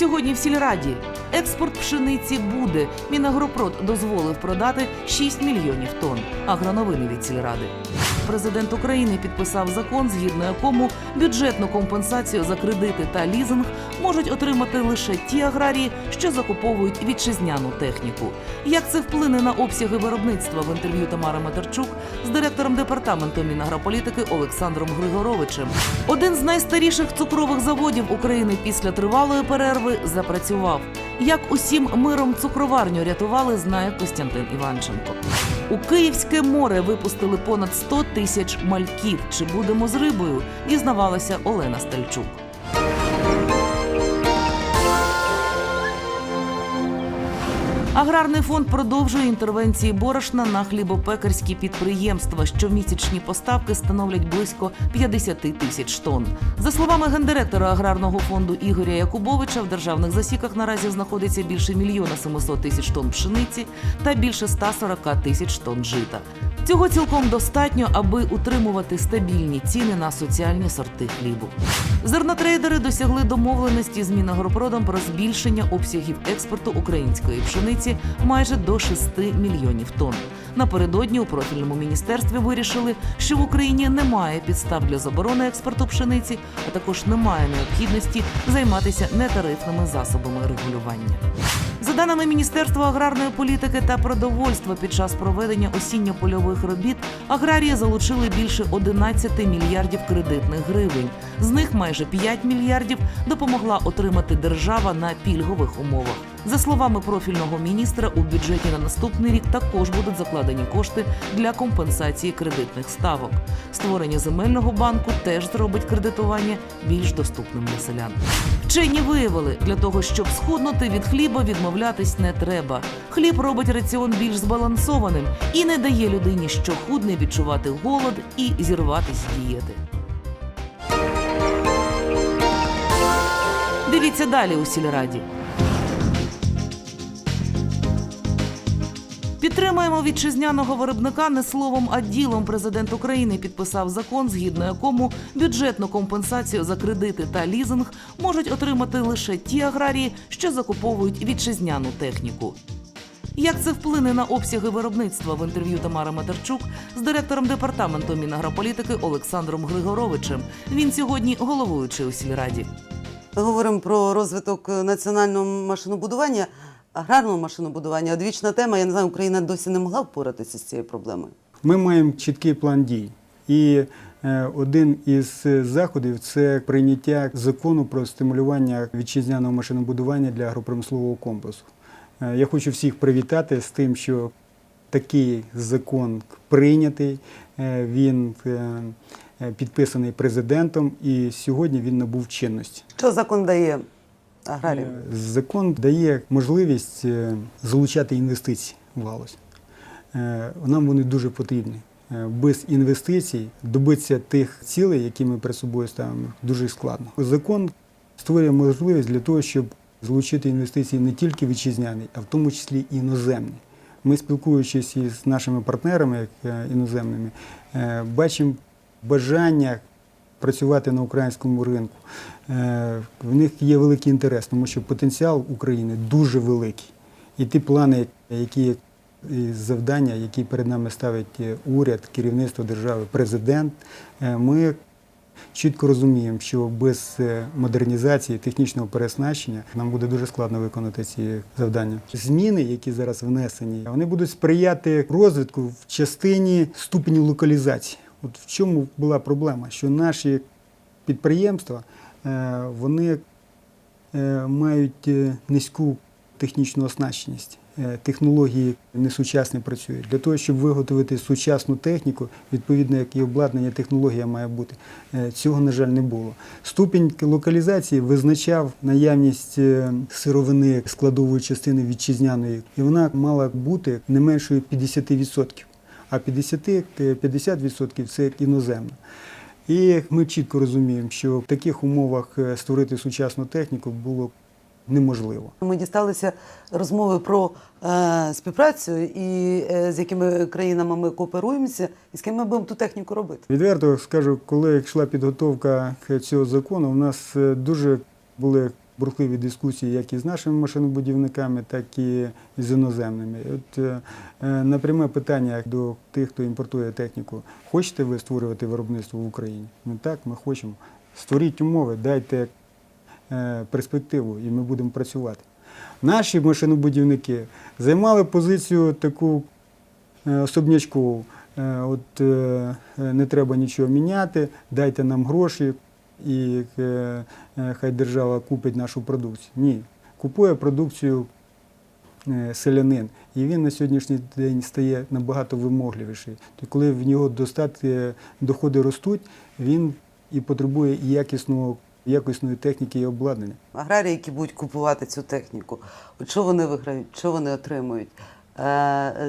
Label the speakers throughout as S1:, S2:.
S1: Сьогодні в сільраді експорт пшениці буде. Мінагропрод дозволив продати 6 мільйонів тонн. Агроновини від сільради. Президент України підписав закон, згідно якому бюджетну компенсацію за кредити та лізинг можуть отримати лише ті аграрії, що закуповують вітчизняну техніку. Як це вплине на обсяги виробництва в інтерв'ю Тамари Матерчук з директором департаменту Мінагрополітики Олександром Григоровичем? Один з найстаріших цукрових заводів України після тривалої перерви запрацював. Як усім миром цукроварню рятували, знає Костянтин Іванченко. У Київське море випустили понад 100 тисяч мальків. Чи будемо з рибою? Дізнавалася Олена Стальчук. Аграрний фонд продовжує інтервенції борошна на хлібопекарські підприємства. Щомісячні поставки становлять близько 50 тисяч тонн. За словами гендиректора аграрного фонду Ігоря Якубовича, в державних засіках наразі знаходиться більше мільйона 700 тисяч тонн пшениці та більше 140 тисяч тонн жита. Цього цілком достатньо, аби утримувати стабільні ціни на соціальні сорти хлібу. Зернотрейдери досягли домовленості з Мінагропродом про збільшення обсягів експорту української пшениці майже до 6 мільйонів тонн. Напередодні у профільному міністерстві вирішили, що в Україні немає підстав для заборони експорту пшениці, а також немає необхідності займатися нетарифними засобами регулювання. За даними Міністерства аграрної політики та продовольства, під час проведення осінньо-польових робіт аграрії залучили більше 11 мільярдів кредитних гривень. З них майже 5 мільярдів допомогла отримати держава на пільгових умовах. За словами профільного міністра, у бюджеті на наступний рік також будуть закладені кошти для компенсації кредитних ставок. Створення земельного банку теж зробить кредитування більш доступним для селян. Вчені виявили, для того, щоб схуднути від хліба, відмовлятись не треба. Хліб робить раціон більш збалансованим і не дає людині, що худне, відчувати голод і зірватись з дієти. Дивіться далі у сільраді. Підтримуємо вітчизняного виробника не словом, а ділом. Президент України підписав закон, згідно якому бюджетну компенсацію за кредити та лізинг можуть отримати лише ті аграрії, що закуповують вітчизняну техніку. Як це вплине на обсяги виробництва в інтерв'ю Тамари Матерчук з директором департаменту Мінагрополітики Олександром Григоровичем? Він сьогодні головуючий у сільраді.
S2: Говоримо про розвиток національного машинобудування, аграрного машинобудування. Одвічна тема, я не знаю, Україна досі не могла впоратися з цією проблемою.
S3: Ми маємо чіткий план дій. І е, один із е, заходів це прийняття закону про стимулювання вітчизняного машинобудування для агропромислового комплексу. Е, Я хочу всіх привітати з тим, що такий закон прийнятий. Він підписаний президентом, і сьогодні він набув чинності.
S2: Що закон дає аграріям?
S3: Е, Закон дає можливість е, залучати інвестиції в галузь. Е, Нам вони дуже потрібні. Без інвестицій добитися тих цілей, які ми перед собою ставимо, дуже складно. Закон створює можливість для того, щоб залучити інвестиції не тільки вітчизняні, а в тому числі іноземні. Ми, спілкуючись із нашими партнерами іноземними, бачимо бажання працювати на українському ринку. Е, В них є великий інтерес, тому що потенціал України дуже великий. І ті плани, які завдання, які перед нами ставить е, уряд, керівництво держави, президент, е, ми чітко розуміємо, що без модернізації, технічного переоснащення нам буде дуже складно виконати ці завдання. Зміни, які зараз внесені, вони будуть сприяти розвитку в частині ступеню локалізації. От в чому була проблема, що наші підприємства е, вони е, мають е, низьку технічну оснащеність. Технології несучасні працюють. Для того, щоб виготовити сучасну техніку, відповідно, як і обладнання, технологія має бути. Цього, на жаль, не було. Ступінь локалізації визначав наявність сировини складової частини вітчизняної, і вона мала бути не меншою 50%. А 50, е, 50% це іноземна. І ми чітко розуміємо, що в таких умовах е, створити сучасну техніку було неможливо.
S2: Ми дісталися розмови про е, співпрацю і е, з якими країнами ми кооперуємося, і з ким ми будемо ту техніку робити.
S3: Відверто скажу, коли йшла підготовка цього закону, у нас е, дуже були бурхливі дискусії як із нашими машинобудівниками, так і з іноземними. От е, е, напряме питання до тих, хто імпортує техніку. Хочете ви створювати виробництво в Україні? Ну так, ми хочемо. Створіть умови, дайте е, перспективу, і ми будемо працювати. Наші машинобудівники займали позицію таку особнячкову. От не треба нічого міняти, дайте нам гроші, і е, е, хай держава купить нашу продукцію. Ні, купує продукцію е, селянин, і він на сьогоднішній день стає набагато вимогливіший. То коли в нього достатки доходи ростуть, він і потребує якісного, якісної техніки і обладнання.
S2: Аграрії, які будуть купувати цю техніку, що вони виграють, що вони отримують?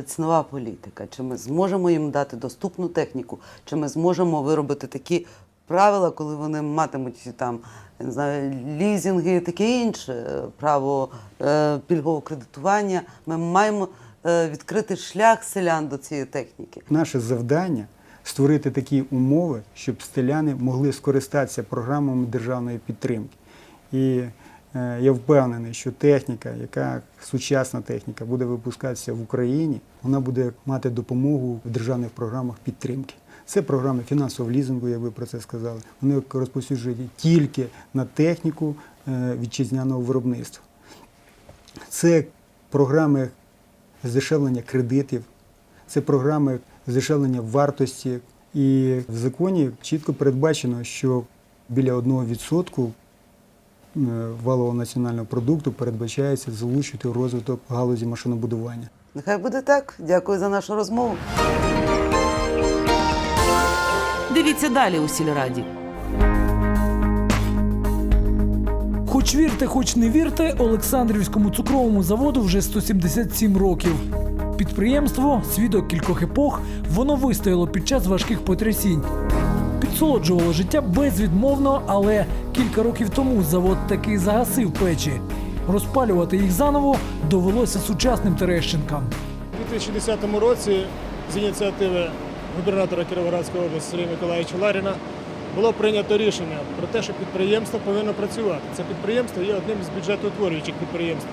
S2: Цінова політика. Чи ми зможемо їм дати доступну техніку, чи ми зможемо виробити такі правила, коли вони матимуть там я не знаю, лізінги і таке інше, е, право е, пільгового кредитування. Ми маємо е, відкрити шлях селян до цієї техніки.
S3: Наше завдання створити такі умови, щоб селяни могли скористатися програмами державної підтримки. І е, я впевнений, що техніка, яка сучасна техніка, буде випускатися в Україні, вона буде мати допомогу в державних програмах підтримки. Це програми фінансового лізингу, як ви про це сказали. Вони розповсюджені тільки на техніку е, вітчизняного виробництва. Це програми здешевлення кредитів, це програми здешевлення вартості. І в законі чітко передбачено, що біля 1% е, валового національного продукту передбачається залучити розвиток галузі машинобудування.
S2: Нехай буде так. Дякую за нашу розмову.
S1: Дивіться далі у сільраді.
S4: Хоч вірте, хоч не вірте, Олександрівському цукровому заводу вже 177 років. Підприємство свідок кількох епох, воно вистояло під час важких потрясінь. Підсолоджувало життя безвідмовно, але кілька років тому завод таки загасив печі. Розпалювати їх заново довелося сучасним Терещенкам.
S5: У 2010 році з ініціативи губернатора Кіровоградської області Сергія Миколаївича Ларіна було прийнято рішення про те, що підприємство повинно працювати. Це підприємство є одним з бюджетоутворюючих підприємств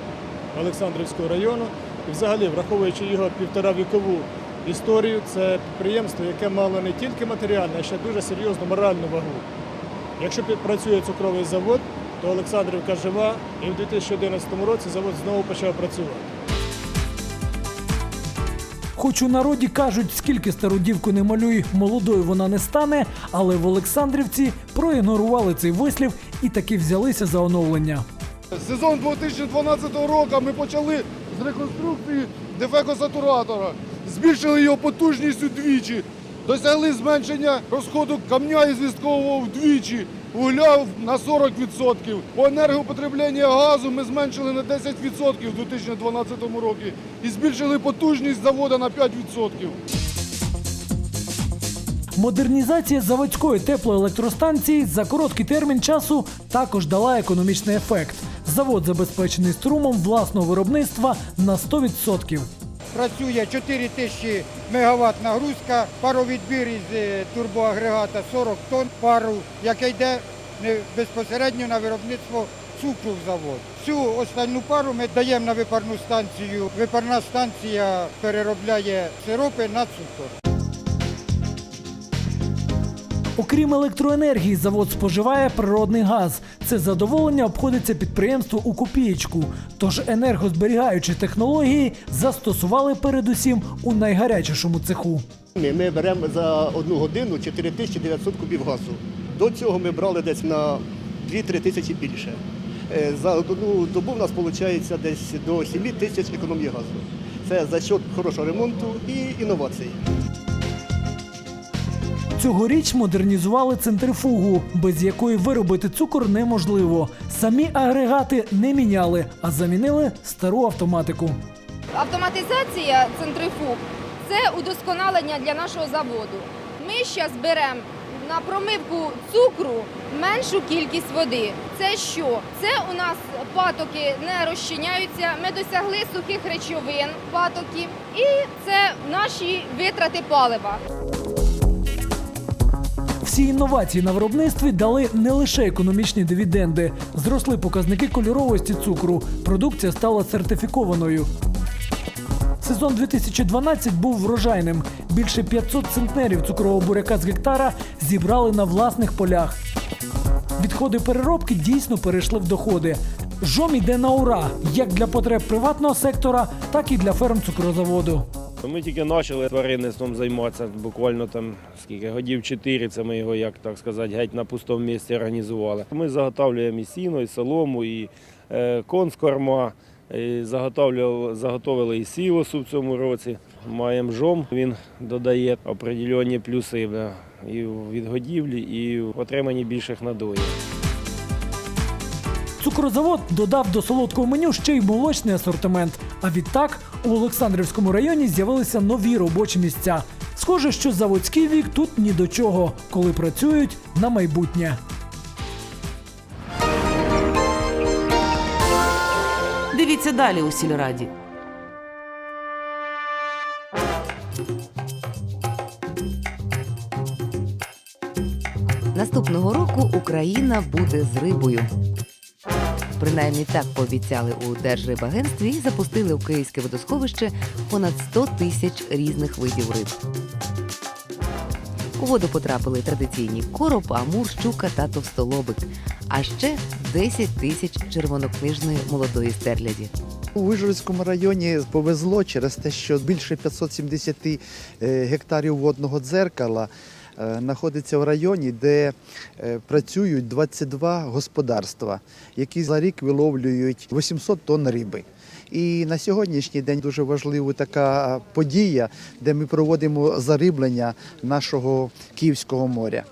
S5: Олександрівського району. І взагалі, враховуючи його півторавікову історію, це підприємство, яке мало не тільки матеріальну, а ще дуже серйозну моральну вагу. Якщо працює цукровий завод, то Олександрівка жива, і в 2011 році завод знову почав працювати.
S4: Хоч у народі кажуть, скільки стару дівку не малюй, молодою вона не стане, але в Олександрівці проігнорували цей вислів і таки взялися за оновлення.
S6: Сезон 2012 року ми почали з реконструкції дефекосатуратора. Збільшили його потужність удвічі, досягли зменшення розходу камня із вісткового вдвічі, вугля на 40%. По енергопотребленню газу ми зменшили на 10% у 2012 році і збільшили потужність заводу на 5%.
S4: Модернізація заводської теплоелектростанції за короткий термін часу також дала економічний ефект. Завод забезпечений струмом власного виробництва на 100%.
S7: Працює 4 тисячі мегаватт нагрузка, паровідбір із е, турбоагрегата 40 тонн пару, яке йде безпосередньо на виробництво цукру в завод. Цю останню пару ми даємо на випарну станцію. Випарна станція переробляє сиропи на цукор.
S4: Окрім електроенергії, завод споживає природний газ. Це задоволення обходиться підприємству у копієчку. Тож енергозберігаючі технології застосували передусім у найгарячішому цеху.
S8: Ми, ми беремо за одну годину 4900 кубів газу. До цього ми брали десь на 2-3 тисячі більше. Е, За одну добу в нас виходить десь до 7 тисяч економії газу. Це за счет хорошого ремонту і інновацій.
S4: Цьогоріч модернізували центрифугу, без якої виробити цукор неможливо. Самі агрегати не міняли, а замінили стару автоматику.
S9: Автоматизація центрифуг це удосконалення для нашого заводу. Ми зараз беремо на промивку цукру меншу кількість води. Це що? Це у нас патоки не розчиняються. Ми досягли сухих речовин патоків, і це наші витрати палива.
S4: Всі інновації на виробництві дали не лише економічні дивіденди. Зросли показники кольоровості цукру. Продукція стала сертифікованою. Сезон 2012 був врожайним. Більше 500 центнерів цукрового буряка з гектара зібрали на власних полях. Відходи переробки дійсно перейшли в доходи. Жом іде на ура як для потреб приватного сектора, так і для ферм цукрозаводу.
S10: Ми тільки почали тваринництвом займатися, буквально там скільки годів 4, це ми його, як так сказати, геть на пустому місці організували. Ми заготовлюємо і сіно, і солому, і е, конскорма, і заготовили і сілосу в цьому році. Маємо жом, він додає определенні плюси і в відгодівлі, і в отриманні більших надоїв.
S4: Цукрозавод додав до солодкого меню ще й молочний асортимент. А відтак у Олександрівському районі з'явилися нові робочі місця. Схоже, що заводський вік тут ні до чого, коли працюють на майбутнє.
S1: Дивіться далі у сільраді.
S11: Наступного року Україна буде з рибою. Принаймні так пообіцяли у Держрибагентстві і запустили у Київське водосховище понад 100 тисяч різних видів риб. У воду потрапили традиційні короб, амур, щука та товстолобик, а ще 10 тисяч червонокнижної молодої стерляді.
S12: У Вижгородському районі повезло через те, що більше 570 е, гектарів водного дзеркала знаходиться в районі, де е, працюють 22 господарства, які за рік виловлюють 800 тонн риби. І на сьогоднішній день дуже важлива така подія, де ми проводимо зариблення нашого Київського моря.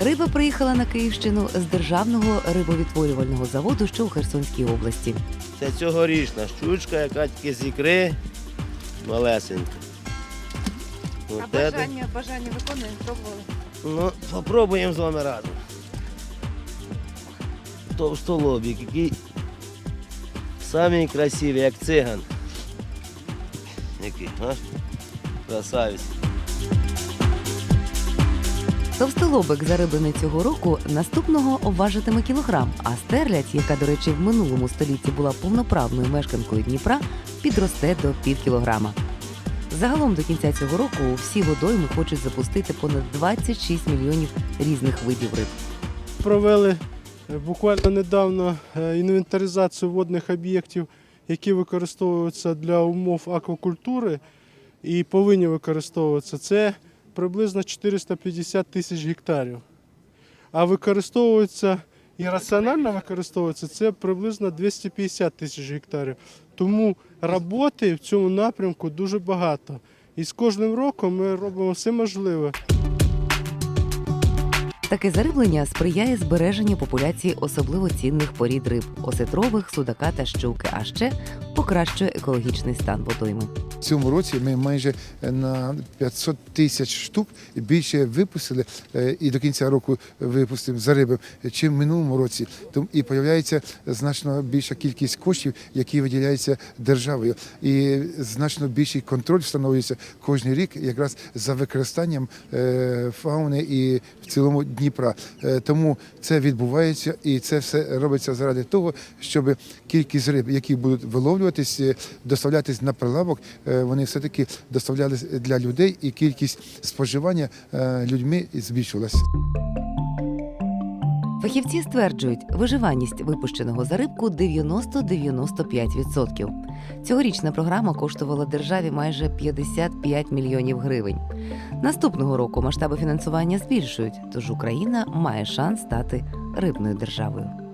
S11: Риба приїхала на Київщину з державного рибовідтворювального заводу, що у Херсонській області.
S13: Це цьогорічна щучка, яка тільки з ікри малесенька. От
S9: А
S13: це-
S9: бажання, бажання виконуємо, пробували.
S13: Ну, попробуємо з вами разом. Товстолобік, який самий красивий, як циган. Який, а? Красавець.
S11: Товстолобик зариблений цього року наступного обважитиме кілограм, а стерлядь, яка, до речі, в минулому столітті була повноправною мешканкою Дніпра, підросте до пів кілограма. Загалом до кінця цього року всі водойми хочуть запустити понад 26 мільйонів різних видів риб.
S5: Провели е, буквально недавно е, інвентаризацію водних об'єктів, які використовуються для умов аквакультури і повинні використовуватися. Це приблизно 450 тисяч гектарів. А використовуються і раціонально використовується це приблизно 250 тисяч гектарів. Тому роботи в цьому напрямку дуже багато. І з кожним роком ми робимо все можливе.
S11: Таке зариблення сприяє збереженню популяції особливо цінних порід риб осетрових, судака та щуки, а ще покращує екологічний стан водойми.
S14: В цьому році ми майже на 500 тисяч штук більше випустили е, і до кінця року випустимо за риби, чим в минулому році. І появляється значно більша кількість коштів, які виділяються державою, і значно більший контроль встановлюється кожен рік, якраз за використанням е, фауни і в цілому Дніпра. Е, Тому це відбувається, і це все робиться заради того, щоб кількість риб, які будуть виловлюватись, е, доставлятись на прилавок, е, вони все-таки доставлялись для людей, і кількість споживання людьми збільшувалася.
S11: Фахівці стверджують, виживаність випущеного за рибку 90-95%. Цьогорічна програма коштувала державі майже 55 мільйонів гривень. Наступного року масштаби фінансування збільшують, тож Україна має шанс стати рибною державою.